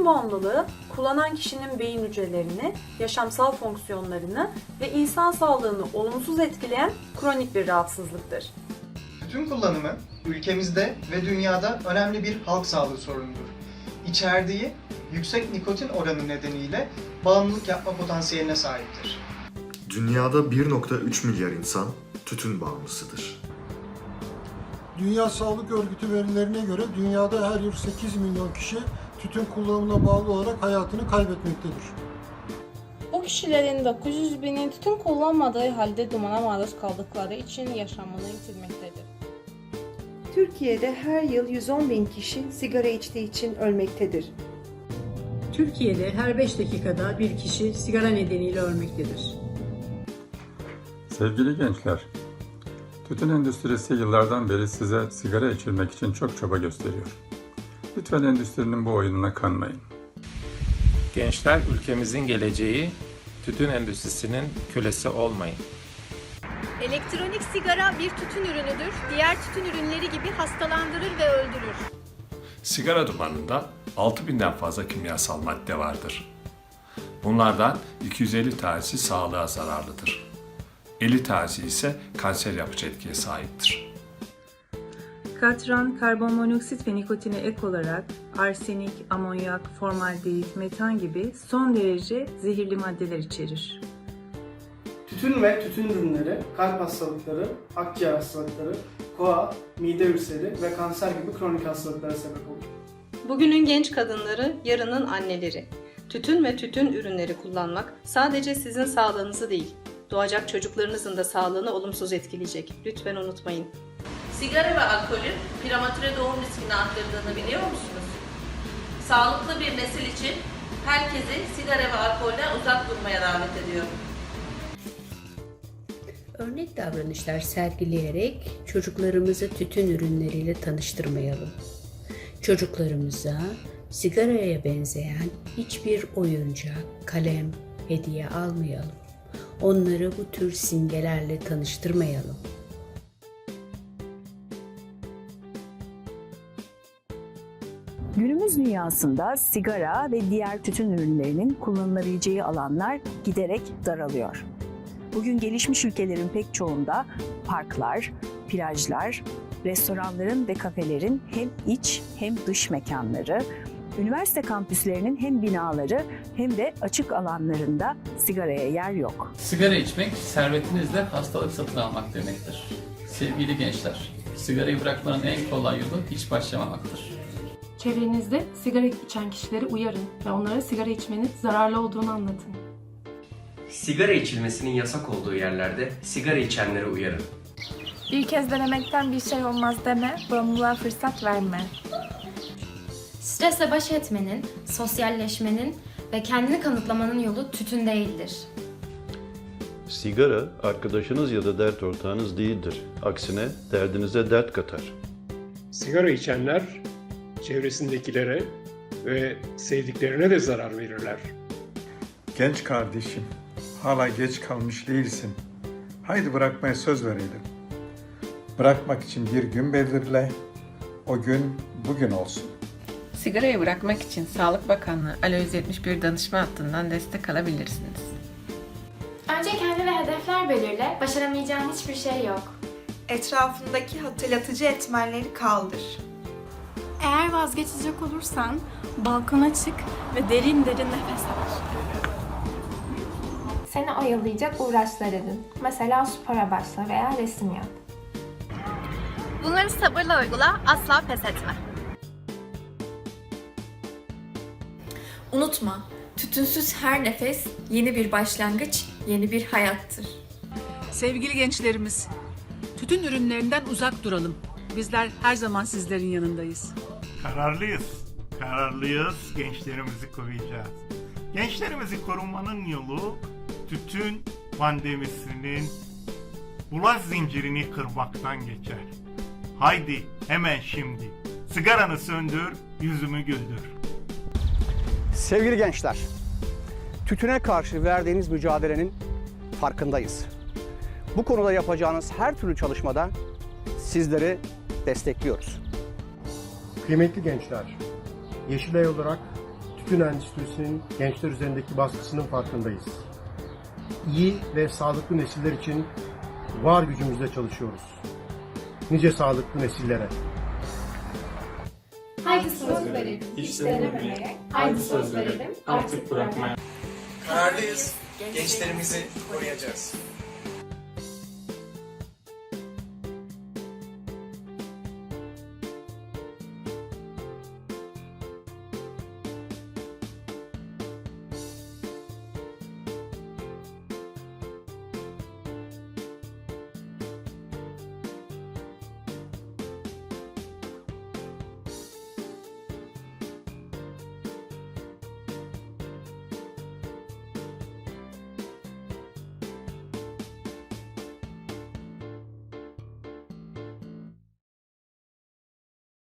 Tütün bağımlılığı kullanan kişinin beyin hücrelerini, yaşamsal fonksiyonlarını ve insan sağlığını olumsuz etkileyen kronik bir rahatsızlıktır. Tütün kullanımı ülkemizde ve dünyada önemli bir halk sağlığı sorunudur. İçerdiği yüksek nikotin oranı nedeniyle bağımlılık yapma potansiyeline sahiptir. Dünyada 1.3 milyar insan tütün bağımlısıdır. Dünya Sağlık Örgütü verilerine göre dünyada her yıl 8 milyon kişi tütün kullanımına bağlı olarak hayatını kaybetmektedir. Bu kişilerin 900 binin tütün kullanmadığı halde dumana maruz kaldıkları için yaşamını yitirmektedir. Türkiye'de her yıl 110 bin kişi sigara içtiği için ölmektedir. Türkiye'de her 5 dakikada bir kişi sigara nedeniyle ölmektedir. Sevgili gençler, tütün endüstrisi yıllardan beri size sigara içirmek için çok çaba gösteriyor. Lütfen endüstrinin bu oyununa kanmayın. Gençler ülkemizin geleceği, tütün endüstrisinin kölesi olmayın. Elektronik sigara bir tütün ürünüdür. Diğer tütün ürünleri gibi hastalandırır ve öldürür. Sigara dumanında 6000'den fazla kimyasal madde vardır. Bunlardan 250 tanesi sağlığa zararlıdır. 50 tanesi ise kanser yapıcı etkiye sahiptir. Katran, karbonmonoksit ve nikotine ek olarak arsenik, amonyak, formaldehit, metan gibi son derece zehirli maddeler içerir. Tütün ve tütün ürünleri kalp hastalıkları, akciğer hastalıkları, koa, mide ülseri ve kanser gibi kronik hastalıklara sebep olur. Bugünün genç kadınları, yarının anneleri. Tütün ve tütün ürünleri kullanmak sadece sizin sağlığınızı değil, doğacak çocuklarınızın da sağlığını olumsuz etkileyecek. Lütfen unutmayın. Sigara ve alkolün prematüre doğum riskini arttırdığını biliyor musunuz? Sağlıklı bir nesil için herkesi sigara ve alkolden uzak durmaya davet ediyorum. Örnek davranışlar sergileyerek çocuklarımızı tütün ürünleriyle tanıştırmayalım. Çocuklarımıza sigaraya benzeyen hiçbir oyuncak, kalem, hediye almayalım. Onları bu tür simgelerle tanıştırmayalım. Günümüz dünyasında sigara ve diğer tütün ürünlerinin kullanılabileceği alanlar giderek daralıyor. Bugün gelişmiş ülkelerin pek çoğunda parklar, plajlar, restoranların ve kafelerin hem iç hem dış mekanları, üniversite kampüslerinin hem binaları hem de açık alanlarında sigaraya yer yok. Sigara içmek servetinizle hastalık satın almak demektir. Sevgili gençler, sigarayı bırakmanın en kolay yolu hiç başlamamaktır. Çevrenizde sigara içen kişileri uyarın ve onlara sigara içmenin zararlı olduğunu anlatın. Sigara içilmesinin yasak olduğu yerlerde sigara içenlere uyarın. Bir kez denemekten bir şey olmaz deme, bağımlılığa fırsat verme. Stresle baş etmenin, sosyalleşmenin ve kendini kanıtlamanın yolu tütün değildir. Sigara arkadaşınız ya da dert ortağınız değildir. Aksine derdinize dert katar. Sigara içenler çevresindekilere ve sevdiklerine de zarar verirler. Genç kardeşim, hala geç kalmış değilsin. Haydi bırakmaya söz verelim. Bırakmak için bir gün belirle, o gün bugün olsun. Sigarayı bırakmak için Sağlık Bakanlığı Alo 171 danışma hattından destek alabilirsiniz. Önce kendine hedefler belirle, başaramayacağın hiçbir şey yok. Etrafındaki hatırlatıcı etmenleri kaldır. Eğer vazgeçecek olursan balkona çık ve derin derin nefes al. Seni oyalayacak uğraşlar edin. Mesela spora başla veya resim yap. Bunları sabırla uygula, asla pes etme. Unutma, tütünsüz her nefes yeni bir başlangıç, yeni bir hayattır. Sevgili gençlerimiz, tütün ürünlerinden uzak duralım. Bizler her zaman sizlerin yanındayız. Kararlıyız. Kararlıyız. Gençlerimizi koruyacağız. Gençlerimizi korumanın yolu tütün pandemisinin bulaş zincirini kırmaktan geçer. Haydi hemen şimdi sigaranı söndür, yüzümü güldür. Sevgili gençler, tütüne karşı verdiğiniz mücadelenin farkındayız. Bu konuda yapacağınız her türlü çalışmada sizleri destekliyoruz. Kıymetli gençler, Yeşilay olarak tütün endüstrisinin gençler üzerindeki baskısının farkındayız. İyi ve sağlıklı nesiller için var gücümüzle çalışıyoruz. Nice sağlıklı nesillere. Haydi söz verelim, hiç denememeye. Haydi söz verelim, artık bırakmaya. Kararlıyız, gençlerimizi koruyacağız.